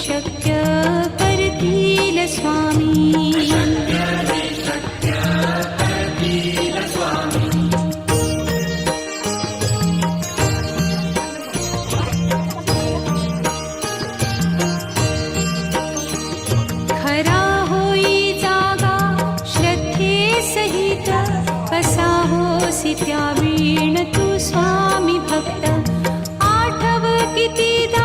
शक्य करतील स्वामी खरा होई जागा श्रद्धे सहित कसा होसी तु वीण तू स्वामी भक्त आठव कितीदा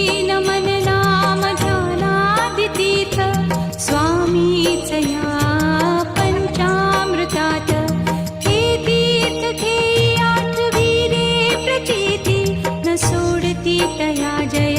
गीतया जय